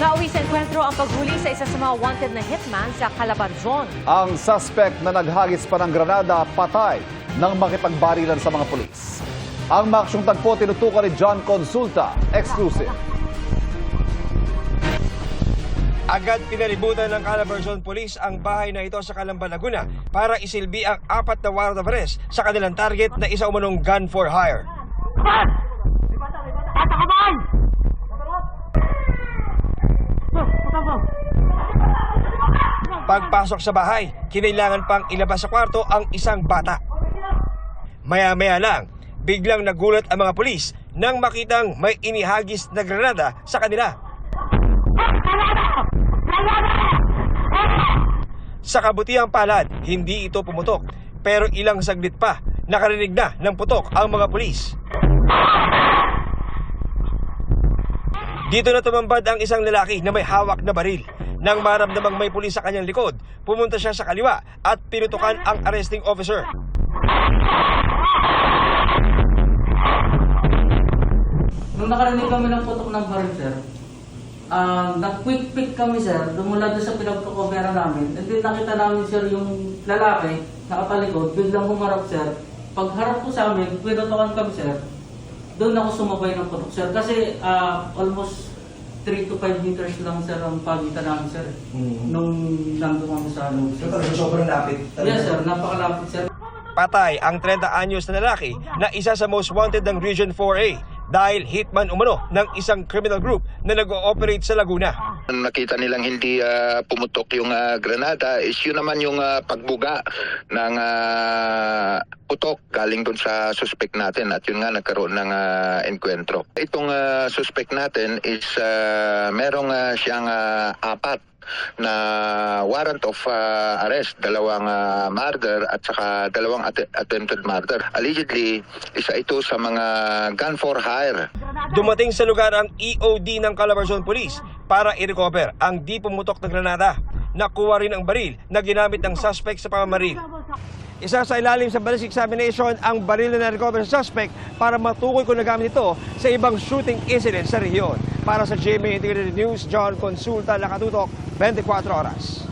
Nauwi sa enkwentro ang paghuli sa isa sa mga wanted na hitman sa Calabarzon. Ang suspect na naghagis pa ng granada patay nang makipagbarilan sa mga pulis. Ang maksyong tagpo tinutukan ni John Consulta, exclusive. Agad pinalibutan ng Calabarzon Police ang bahay na ito sa Calamba, Laguna para isilbi ang apat na warrant of arrest sa kanilang target na isa umanong gun for hire. Pagpasok sa bahay, kinailangan pang ilabas sa kwarto ang isang bata. Maya-maya lang, biglang nagulat ang mga pulis nang makitang may inihagis na granada sa kanila. Sa kabutihang palad, hindi ito pumutok. Pero ilang saglit pa, nakarinig na ng putok ang mga pulis. Dito na tumambad ang isang lalaki na may hawak na baril. Nang maramdamang may pulis sa kanyang likod, pumunta siya sa kaliwa at pinutukan ang arresting officer. Nung nakarinig kami ng putok ng baril, sir, um, nag-quick pick kami, sir, dumula doon sa pinagtukomera namin. And then nakita namin, sir, yung lalaki, nakatalikod, biglang humarap, sir. Pagharap ko sa amin, pinutukan kami, sir. Doon ako sumabay ng putok, sir. Kasi ah, almost 3 to 5 meters lang, sir, ang pagitan namin, sir. Nung nandun kami sa loob, sir. sobrang lapit. Yes, sir. Napakalapit, sir. Patay ang 30 anyos na lalaki na isa sa most wanted ng Region 4A dahil hitman umano ng isang criminal group na nag-ooperate sa Laguna. Nakita nilang hindi ah, pumutok yung ah, granada is yun naman yung ah, pagbuga ng ah, putok galing doon sa suspect natin at yun nga nagkaroon ng ah, enkwentro. Itong ah, suspect natin is ah, merong ah, siyang ah, apat na warrant of ah, arrest, dalawang ah, murder at saka dalawang att- attempted murder. Allegedly, isa ito sa mga gun for hire Dumating sa lugar ang EOD ng Calabarzon Police para i-recover ang di pumutok na granada. Nakuha rin ang baril na ginamit ng suspect sa pamamaril. Isa sa ilalim sa ballistic examination ang baril na na-recover sa suspect para matukoy kung nagamit ito sa ibang shooting incident sa rehiyon. Para sa GMA Integrated News, John Consulta, Nakatutok, 24 Oras.